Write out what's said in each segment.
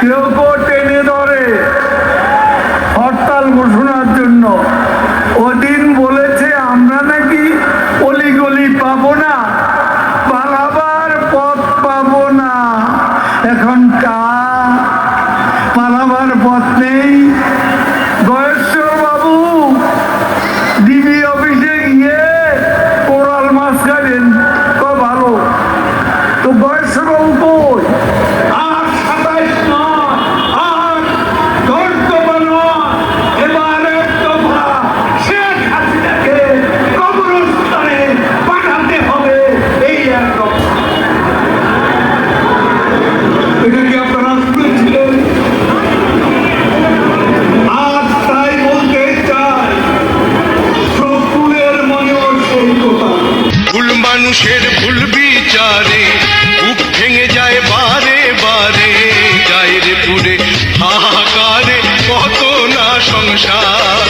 কেউ টেনে ধরে হরতাল ঘোষণার জন্য। ওদিন মানুষের ভুল বিচারে বুক ভেঙে যায় বারে বারে যায় রে পুরে হাহাকারে কত না সংসার।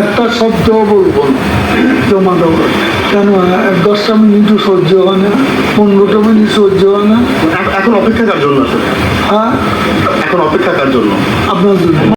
একটা শব্দ বলব না, জমা দেবো কেন? এক দশটা মিনিটও সহ্য হয় না পনেরোটা মিনিট সহ্য হয় না। এখন অপেক্ষা কার জন্য হ্যাঁ? এখন অপেক্ষা কার জন্য? আপনার জন্য।